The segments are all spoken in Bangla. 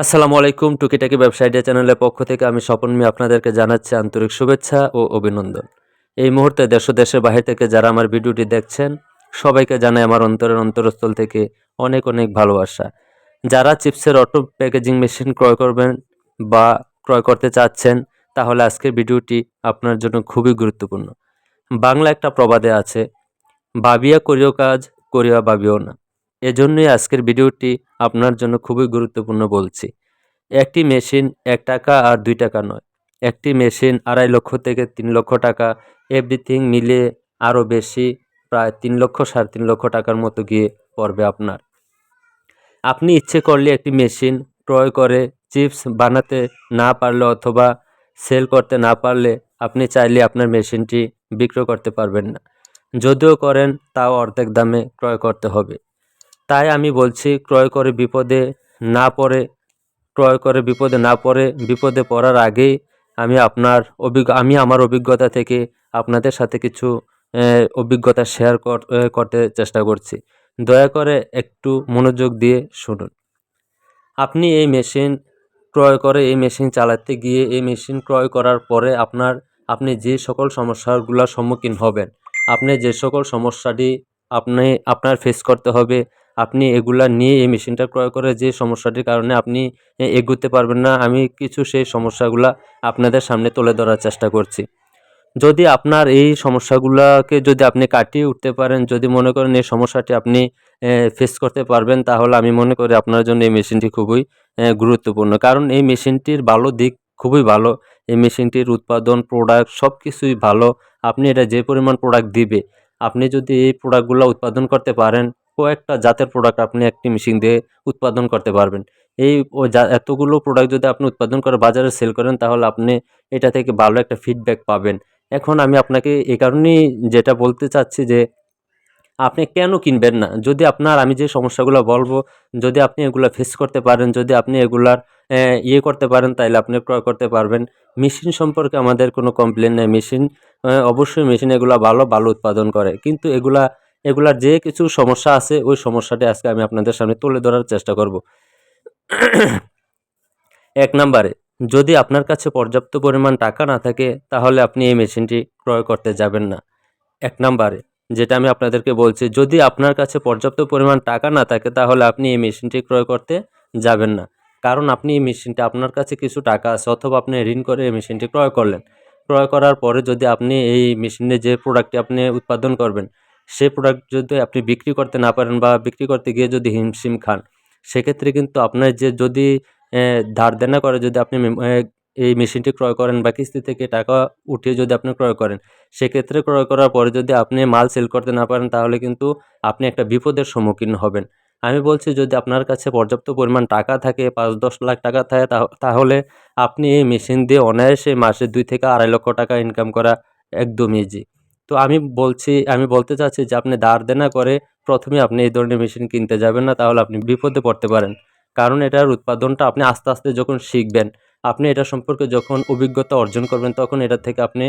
আসসালামু আলাইকুম টুকিটাকি ব্যবসায়ীদের চ্যানেলের পক্ষ থেকে আমি স্বপন মি আপনাদেরকে জানাচ্ছি আন্তরিক শুভেচ্ছা ও অভিনন্দন। এই মুহূর্তে দেশ দেশের বাহির থেকে যারা আমার ভিডিওটি দেখছেন, সবাইকে জানাই আমার অন্তরের অন্তরস্থল থেকে অনেক অনেক ভালোবাসা। যারা চিপসের অটো প্যাকেজিং মেশিন ক্রয় করবেন বা ক্রয় করতে চাচ্ছেন, তাহলে আজকের ভিডিওটি আপনার জন্য খুবই গুরুত্বপূর্ণ। বাংলা একটা প্রবাদে আছে ভাবিয়া করিও কাজ, করিয়া ভাবিও না। এজন্যই আজকের ভিডিওটি আপনার জন্য খুবই গুরুত্বপূর্ণ বলছি। একটি মেশিন এক টাকা আর দুই টাকা নয়। একটি মেশিন আড়াই লক্ষ থেকে তিন লক্ষ টাকা, এভরিথিং মিলিয়ে আরও বেশি, প্রায় তিন লক্ষ, সাড়ে তিন লক্ষ টাকার মতো গিয়ে পড়বে আপনার। আপনি ইচ্ছে করলে একটি মেশিন ক্রয় করে চিপস বানাতে না পারলে অথবা সেল করতে না পারলে আপনি চাইলে আপনার মেশিনটি বিক্রয় করতে পারবেন না। যদিও করেন, তাও অর্ধেক দামে ক্রয় করতে হবে। তাই আমি বলছি, ক্রয় করে বিপদে না পড়ে, ক্রয় করে বিপদে না পড়ে, বিপদে পড়ার আগেই আমি আপনার অভিজ্ঞ আমি আমার অভিজ্ঞতা থেকে আপনাদের সাথে কিছু অভিজ্ঞতা শেয়ার করতে চেষ্টা করছি। দয়া করে একটু মনোযোগ দিয়ে শুনুন। আপনি এই মেশিন ক্রয় করে, এই মেশিন চালাতে গিয়ে, এই মেশিন ক্রয় করার পরে আপনার, আপনি যে সকল সমস্যাগুলোর সম্মুখীন হবেন, আপনি যে সকল সমস্যাটি আপনি, আপনার ফেস করতে হবে আপনি এগুলা নিয়ে এই মেশিনটা ক্রয় করে যে সমস্যাটির কারণে আপনি এগুতে পারবেন না, আমি কিছু সেই সমস্যাগুলা আপনাদের সামনে তুলে ধরার চেষ্টা করছি। যদি আপনার এই সমস্যাগুলোকে যদি আপনি কাটিয়ে উঠতে পারেন, যদি মনে করেন এই সমস্যাটি আপনি ফেস করতে পারবেন, তাহলে আমি মনে করি আপনার জন্য এই মেশিনটি খুবই গুরুত্বপূর্ণ। কারণ এই মেশিনটির ভালো দিক খুবই ভালো, এই মেশিনটির উৎপাদন প্রোডাক্ট সব কিছুই ভালো, আপনি এটা যে পরিমাণ প্রোডাক্ট দিবে, আপনি যদি এই প্রোডাক্টগুলো উৎপাদন করতে পারেন কয়েকটা জাতের প্রোডাক্ট আপনি একটি মেশিন দিয়ে উৎপাদন করতে পারবেন। এই এতগুলো প্রোডাক্ট যদি আপনি উৎপাদন করে বাজারে সেল করেন, তাহলে আপনি এটা থেকে ভালো একটা ফিডব্যাক পাবেন। এখন আমি আপনাকে এই কারণেই যেটা বলতে চাচ্ছি যে, আপনি কেন কিনবেন না? যদি আপনার, আমি যে সমস্যাগুলো বলব, যদি আপনি এগুলো ফেস করতে পারেন, যদি আপনি এগুলার ইয়ে করতে পারেন তাহলে আপনি ক্রয় করতে পারবেন। মেশিন সম্পর্কে আমাদের কোনো কমপ্লেন নেই। মেশিন অবশ্যই মেশিন এগুলো ভালো ভালো উৎপাদন করে। কিন্তু এগুলা এগুলার যে কিছু সমস্যা আছে, ওই সমস্যাটি আজকে আমি আপনাদের সামনে তুলে ধরার চেষ্টা করব। এক নম্বরে, যদি আপনার কাছে পর্যাপ্ত পরিমাণ টাকা না থাকে, তাহলে আপনি এই মেশিনটি ক্রয় করতে যাবেন না। এক নম্বরে, যেটা আমি আপনাদেরকে বলছি, যদি আপনার কাছে পর্যাপ্ত পরিমাণ টাকা না থাকে, তাহলে আপনি এই মেশিনটি ক্রয় করতে যাবেন না। কারণ আপনি এই মেশিনটা, আপনার কাছে কিছু টাকা আছে, অথবা আপনি ঋণ করে এই মেশিনটি ক্রয় করলেন। ক্রয় করার পরে যদি আপনি এই মেশিনে যে প্রোডাক্টটি আপনি উৎপাদন করবেন সেই প্রোডাক্ট যদি আপনি বিক্রি করতে না পারেন বা বিক্রি করতে গিয়ে যদি হিমশিম খান, সেক্ষেত্রে কিন্তু আপনার যে যদি ধার দেনা করে যদি আপনি এই মেশিনটি ক্রয় করেন বা কিস্তি থেকে টাকা উঠিয়ে যদি আপনি ক্রয় করেন, সেক্ষেত্রে ক্রয় করার পরে যদি আপনি মাল সেল করতে না পারেন, তাহলে কিন্তু আপনি একটা বিপদের সম্মুখীন হবেন। আমি বলছি যদি আপনার কাছে পর্যাপ্ত পরিমাণ টাকা থাকে, পাঁচ দশ লাখ টাকা থাকে, তাহ- তাহলে আপনি এই মেশিন দিয়ে অনায়াসে মাসে দুই থেকে আড়াই লক্ষ টাকা ইনকাম করা একদম ইজি তো আমি বলছি, আমি বলতে চাচ্ছি যে আপনি ধার দেনা করে প্রথমে আপনি এই ধরনের মেশিন কিনতে যাবেন না, তাহলে আপনি বিপদে পড়তে পারেন। কারণ এটার উৎপাদনটা আপনি আস্তে আস্তে যখন শিখবেন, আপনি এটা সম্পর্কে যখন অভিজ্ঞতা অর্জন করবেন, তখন এটা থেকে আপনি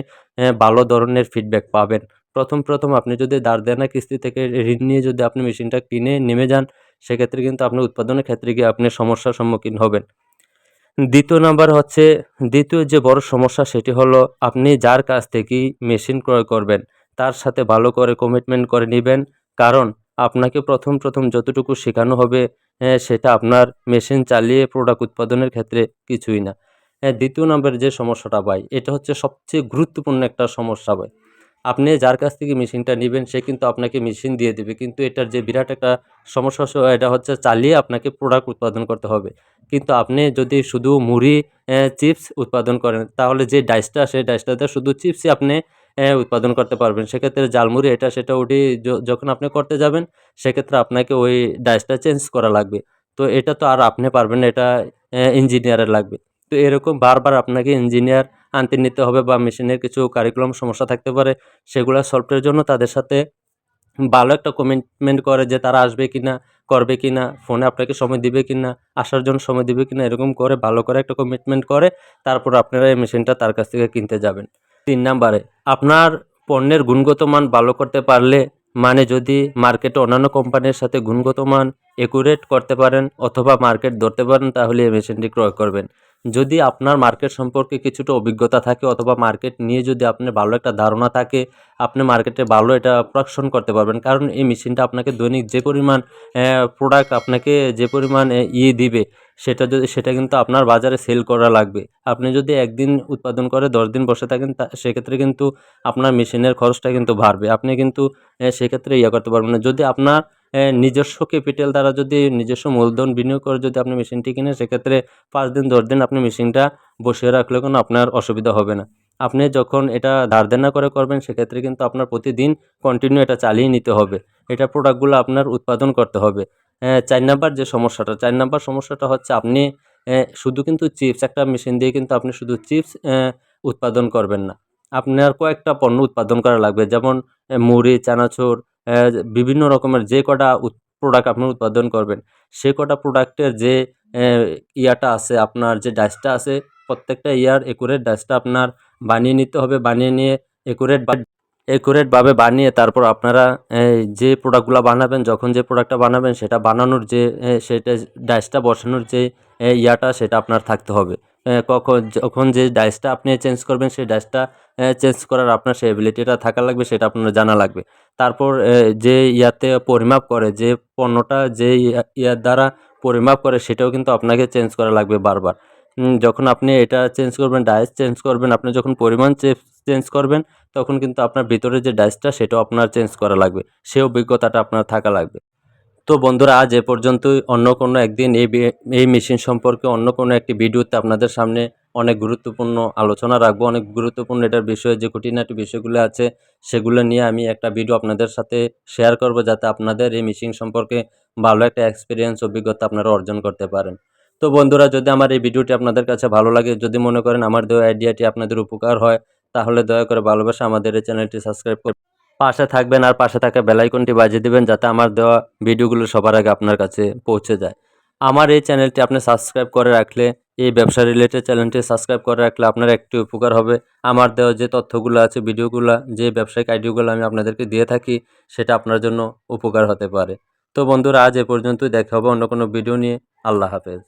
ভালো ধরনের ফিডব্যাক পাবেন। প্রথম প্রথম আপনি যদি ধার দেনা কিস্তি থেকে ঋণ নিয়ে যদি আপনি মেশিনটা কিনে, নেমে যান, সেক্ষেত্রে কিন্তু আপনি উৎপাদনের ক্ষেত্রে গিয়ে আপনি সমস্যার সম্মুখীন হবেন। দ্বিতীয় নাম্বার হচ্ছে, দ্বিতীয় যে বড় সমস্যা সেটি হলো আপনি যার কাছ থেকেই মেশিন ক্রয় করবেন, তার সাথে ভালো করে কমিটমেন্ট করে নেবেন। কারণ আপনাকে প্রথম প্রথম যতটুকু শেখানো হবে সেটা আপনার মেশিন চালিয়ে প্রোডাক্ট উৎপাদনের ক্ষেত্রে কিছুই না। দ্বিতীয় নম্বরের যে সমস্যাটা ভাই, এটা হচ্ছে সবচেয়ে গুরুত্বপূর্ণ একটা সমস্যা ভাই। আপনি যার কাছ থেকে মেশিনটা নেবেন, সে কিন্তু আপনাকে মেশিন দিয়ে দেবে। কিন্তু এটার যে বিরাট একটা সমস্যা এটা হচ্ছে চালিয়ে আপনাকে প্রোডাক্ট উৎপাদন করতে হবে। কিন্তু আপনি যদি শুধু মুড়ি চিপস উৎপাদন করেন, তাহলে যে ডাইসটা সেই ডাইসটাতে শুধু চিপসই আপনি উৎপাদন করতে পারবেন। সেক্ষেত্রে জালমুড়ি এটা, সেটা য- যখন আপনি করতে যাবেন, সেক্ষেত্রে আপনাকে ওই ডাইসটা চেঞ্জ করা লাগবে। তো এটা তো আর আপনি পারবেন এটা ইঞ্জিনিয়ারের লাগবে। তো এরকম বারবার আপনাকে ইঞ্জিনিয়ার আনতে নিতে হবে বা মেশিনের কিছু কারিকুলাম সমস্যা থাকতে পারে, সেগুলো সলভের জন্য তাদের সাথে ভালো একটা কমিটমেন্ট করে যে তারা আসবে কি না করবে কি না ফোনে আপনাকে সময় দিবে কি না আসার জন্য সময় দিবে কি না এরকম করে ভালো করে একটা কমিটমেন্ট করে, তারপর আপনারা এই মেশিনটা তার কাছ থেকে কিনতে যাবেন। তিন নাম্বারে, আপনার পণ্যের গুণগত মান ভালো করতে পারলে মানে যদি মার্কেটে অন্যান্য কোম্পানির সাথে গুণগত মান একুরেট করতে পারেন, অথবা মার্কেট ধরতে পারেন, তাহলে এই মেশিনটি ক্রয় করবেন। যদি আপনার মার্কেট সম্পর্কে কিছুটা অভিজ্ঞতা থাকে অথবা মার্কেট নিয়ে যদি আপনার ভালো একটা ধারণা থাকে, আপনি মার্কেটে ভালো এটা প্রোডাকশন করতে পারবেন। কারণ এই মেশিনটা আপনাকে দৈনিক যে পরিমাণ প্রোডাক্ট আপনাকে যে পরিমাণ ইয়ে দিবে, সেটা যদি, সেটা কিন্তু আপনার বাজারে সেল করা লাগবে। আপনি যদি একদিন উৎপাদন করে দশ দিন বসে থাকেন, তা, সেক্ষেত্রে কিন্তু আপনার মেশিনের খরচটা কিন্তু বাড়বে। আপনি কিন্তু সেক্ষেত্রে ইয়ে করতে পারবেন না। যদি আপনার নিজস্ব ক্যাপিটাল দ্বারা যদি নিজস্ব মূলধন বিনিয়োগ করে যদি আপনি মেশিনটি কিনেন, সেক্ষেত্রে পাঁচ দিন, দশ দিন আপনি মেশিনটা বসিয়ে রাখলে কোনো আপনার অসুবিধা হবে না। আপনি যখন এটা ধার দেনা করে করবেন, সেক্ষেত্রে কিন্তু আপনার প্রতিদিন কন্টিনিউ এটা চালিয়ে নিতে হবে। এটা প্রোডাক্টগুলো আপনার উৎপাদন করতে হবে। চার নাম্বার যে সমস্যাটা, চার নাম্বার সমস্যাটা হচ্ছে আপনি শুধু কিন্তু চিপস একটা মেশিন দিয়ে কিন্তু আপনি শুধু চিপস উৎপাদন করবেন না। আপনার কয়েকটা পণ্য উৎপাদন করা লাগবে, যেমন মুড়ি, চানাচুর বিভিন্ন রকমের যে কটা প্রোডাক্ট আপনি উৎপাদন করবেন, সে কটা প্রোডাক্টের যে ইয়াটা আছে, আপনার যে ডাইসটা আছে, প্রত্যেকটা ইয়ার একুরেট ডাইসটা আপনার বানিয়ে নিতে হবে, বানিয়ে নিয়ে একুরেট একুরেটভাবে বানিয়ে তারপর আপনারা যে প্রোডাক্টগুলো বানাবেন, যখন যে প্রোডাক্টটা বানাবেন, সেটা বানানোর যে সেটা ডাইসটা বসানোর যে ইয়াটা, সেটা আপনার থাকতে হবে। কখন, যখন যে ডাইসটা আপনি চেঞ্জ করবেন, সেই ডাইসটা চেঞ্জ করার আপনার সেই এবিলিটিটা থাকা লাগবে, সেটা আপনার জানা লাগবে। তারপর যে ইয়াতে পরিমাপ করে, যে পণ্যটা যে ইয়া- ইয়ার দ্বারা পরিমাপ করে, সেটাও কিন্তু আপনাকে চেঞ্জ করা লাগবে বারবার। যখন আপনি এটা চেঞ্জ করবেন ডাইস চেঞ্জ করবেন, আপনি যখন পরিমাণ চেঞ্জ করবেন, তখন কিন্তু আপনার ভিতরে যে ডাইসটা সেটাও আপনার চেঞ্জ করা লাগবে। সে অভিজ্ঞতাটা আপনার থাকা লাগবে। তো বন্ধুরা, আজ এ পর্যন্তই। অন্য কোনো একদিন এই এই মেশিন সম্পর্কে অন্য কোনো একটি ভিডিওতে আপনাদের সামনে অনেক গুরুত্বপূর্ণ আলোচনা রাখব। অনেক গুরুত্বপূর্ণ এটার বিষয়ে যে খুঁটিনাটি বিষয়গুলো আছে, সেগুলো নিয়ে আমি একটা ভিডিও আপনাদের সাথে শেয়ার করব, যাতে আপনাদের এই মেশিন সম্পর্কে ভালো একটা এক্সপিরিয়েন্স অভিজ্ঞতা আপনারা অর্জন করতে পারেন। তো বন্ধুরা, যদি আমার এই ভিডিওটি আপনাদের কাছে ভালো লাগে, যদি মনে করেন আমার দেওয়া আইডিয়াটি আপনাদের উপকার হয়, তাহলে দয়া করে ভালোবাসা আমাদের এই চ্যানেলটি সাবস্ক্রাইব করে পাশে থাকবেন আর পাশে থাকা বেলাইকনটি বাজিয়ে দেবেন যাতে আমার দেওয়া ভিডিওগুলো সবার আগে আপনার কাছে পৌঁছে যায়। আমার এই চ্যানেলটি আপনি সাবস্ক্রাইব করে রাখলে, এই ব্যবসা রিলেটেড চ্যানেলটি সাবস্ক্রাইব করে রাখলে আপনার একটি উপকার হবে। আমার দেওয়া যে তথ্যগুলো আছে ভিডিওগুলো যে ব্যবসায়িক আইডিয়াগুলো আমি আপনাদেরকে দিয়ে থাকি, সেটা আপনার জন্য উপকার হতে পারে। তো বন্ধুরা, আজ এ পর্যন্তই। দেখা হবে অন্য কোনো ভিডিও নিয়ে। আল্লাহ হাফেজ।